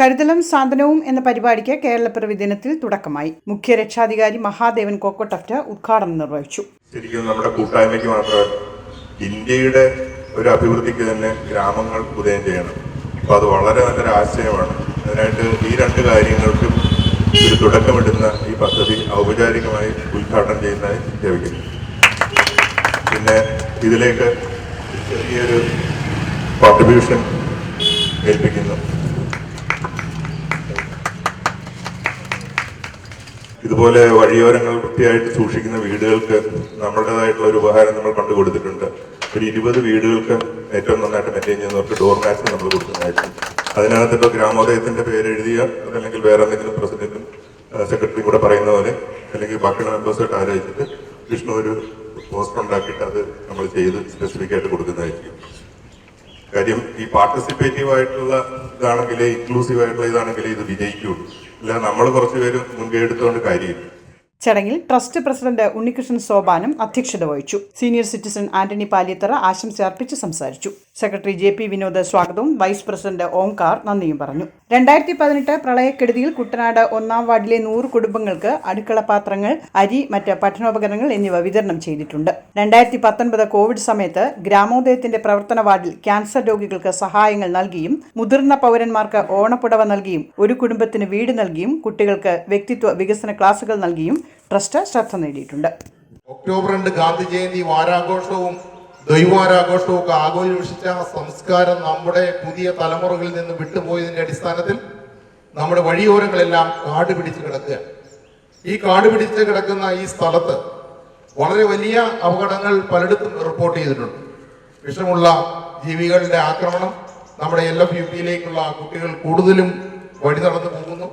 കരുതലും സാന്ത്വനവും എന്ന പരിപാടിക്ക് കേരളപ്പിറവി ദിനത്തിൽ തുടക്കമായി. മുഖ്യ രക്ഷാധികാരി മഹാദേവൻ കോക്കോട്ടഫ്റ്റ് ഉദ്ഘാടനം നിർവഹിച്ചു. ശരിക്കും നമ്മുടെ കൂട്ടായ്മയ്ക്ക് മാത്രമല്ല ഇന്ത്യയുടെ ഒരു അഭിവൃദ്ധിക്ക് തന്നെ ഗ്രാമങ്ങൾ ഉദയം ചെയ്യണം. അപ്പോൾ അത് വളരെ നല്ലൊരു ആശയമാണ്. അതിനായിട്ട് ഈ രണ്ട് കാര്യങ്ങൾക്കും ഒരു തുടക്കമിടുന്ന ഈ പദ്ധതി ഔപചാരികമായി ഉദ്ഘാടനം ചെയ്യുന്നതായി പ്രഖ്യാപിക്കുന്നു പിന്നെ ഇതിലേക്ക് ചെറിയൊരു കോൺട്രിബ്യൂഷൻ ഏൽപ്പിക്കുന്നു. ഇതുപോലെ വഴിയോരങ്ങൾ വൃത്തിയായിട്ട് സൂക്ഷിക്കുന്ന വീടുകൾക്ക് നമ്മുടേതായിട്ടുള്ള ഒരു ഉപഹാരം നമ്മൾ കണ്ടു കൊടുത്തിട്ടുണ്ട്. ഒരു ഇരുപത് വീടുകൾക്ക് ഏറ്റവും നന്നായിട്ട് മെയിന്റെയിൻ ചെയ്യുന്നവർക്ക് ഡോർ മാറ്റ്സ് നമ്മൾ കൊടുക്കുന്നതായിരിക്കും. അതിനകത്ത് ഇപ്പോൾ ഗ്രാമോദയത്തിന്റെ പേരെഴുതിയ അതല്ലെങ്കിൽ വേറെ എന്തെങ്കിലും പ്രസിഡന്റും സെക്രട്ടറിയും കൂടെ പറയുന്ന പോലെ അല്ലെങ്കിൽ ബാക്കിയുള്ള മെമ്പേഴ്സായിട്ട് ആലോചിച്ചിട്ട് വിഷ്ണു ഒരു പോസ്റ്റർ ഉണ്ടാക്കിയിട്ട് അത് നമ്മൾ ചെയ്ത് സ്പെസിഫിക് ആയിട്ട് കൊടുക്കുന്നതായിരിക്കും. കാര്യം ഈ പാർട്ടിസിപ്പേറ്റീവ് ആയിട്ടുള്ള ഇതാണെങ്കിൽ ഇൻക്ലൂസീവ് ആയിട്ടുള്ള ഇതാണെങ്കിൽ ഇത് വിജയിക്കുള്ളൂ അല്ല നമ്മൾ കുറച്ച് പേര് മുൻകൈ എടുത്തുകൊണ്ട് കാര്യമില്ല. ചടങ്ങിൽ ട്രസ്റ്റ് പ്രസിഡന്റ് ഉണ്ണികൃഷ്ണൻ സോപാനം അധ്യക്ഷത വഹിച്ചു. സീനിയർ സിറ്റിസൺ ആന്റണി പാലിയത്തറ ആശംസ അർപ്പിച്ച് സംസാരിച്ചു. സെക്രട്ടറി ജെ പി വിനോദ് സ്വാഗതവും. വൈസ് പ്രസിഡന്റ് ഓംകാർ നന്ദിയും പറഞ്ഞു. രണ്ടായിരത്തി പതിനെട്ട് പ്രളയക്കെടുതിയിൽ കുട്ടനാട് ഒന്നാം വാർഡിലെ നൂറ് കുടുംബങ്ങൾക്ക് അടുക്കള പാത്രങ്ങൾ അരി മറ്റ് പഠനോപകരണങ്ങൾ എന്നിവ വിതരണം ചെയ്തിട്ടുണ്ട്. രണ്ടായിരത്തി പത്തൊൻപത് കോവിഡ് സമയത്ത് ഗ്രാമോദയത്തിന്റെ പ്രവർത്തന വാർഡിൽ ക്യാൻസർ രോഗികൾക്ക് സഹായങ്ങൾ നൽകിയും മുതിർന്ന പൗരന്മാർക്ക് ഓണപ്പുടവ നൽകിയും ഒരു കുടുംബത്തിന് വീട് നൽകിയും കുട്ടികൾക്ക് വ്യക്തിത്വ വികസന ക്ലാസുകൾ നൽകിയും ട്രസ്റ്റ് ശ്രദ്ധ നേടിയിട്ടുണ്ട്. ഒക്ടോബർ രണ്ട് ഗാന്ധി ജയന്തി വാരാഘോഷവും ദ്വൈവാരാഘോഷവും ഒക്കെ ആഘോഷിച്ച സംസ്കാരം നമ്മുടെ പുതിയ തലമുറകളിൽ നിന്ന് വിട്ടുപോയതിന്റെ അടിസ്ഥാനത്തിൽ നമ്മുടെ വഴിയോരങ്ങളെല്ലാം കാട് പിടിച്ച് കിടക്കുക. ഈ കാട് പിടിച്ച് കിടക്കുന്ന ഈ സ്ഥലത്ത് വളരെ വലിയ അപകടങ്ങൾ പലയിടത്തും റിപ്പോർട്ട് ചെയ്തിട്ടുണ്ട്. വിഷമുള്ള ജീവികളുടെ ആക്രമണം നമ്മുടെ എൽ എഫ് യു പിയിലേക്കുള്ള കുട്ടികൾ കൂടുതലും വഴി നടന്നു പോകുന്നു.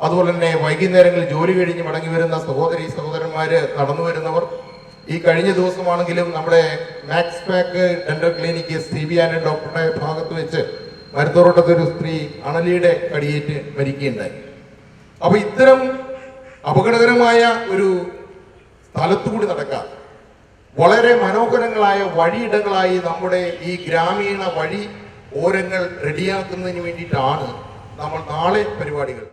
അതുപോലെ തന്നെ വൈകുന്നേരങ്ങളിൽ ജോലി കഴിഞ്ഞ് മടങ്ങി വരുന്ന സഹോദരി സഹോദരന്മാര് നടന്നു വരുന്നവർ ഈ കഴിഞ്ഞ ദിവസമാണെങ്കിലും നമ്മുടെ max pack dental clinic C B and ഡോക്ടറുടെ ഭാഗത്ത് വെച്ച് മരുത്തോട്ടത്തെ ഒരു സ്ത്രീ അണലിയുടെ കടിയേറ്റ് മരിക്കുകയുണ്ടായി. അപ്പൊ ഇത്തരം അപകടകരമായ ഒരു സ്ഥലത്തുകൂടി നടക്കാം. വളരെ മനോഹരങ്ങളായ വഴിയിടങ്ങളായി നമ്മുടെ ഈ ഗ്രാമീണ വഴി ഓരങ്ങൾ റെഡിയാക്കുന്നതിന് വേണ്ടിയിട്ടാണ് നമ്മൾ നാളെ പരിപാടികൾ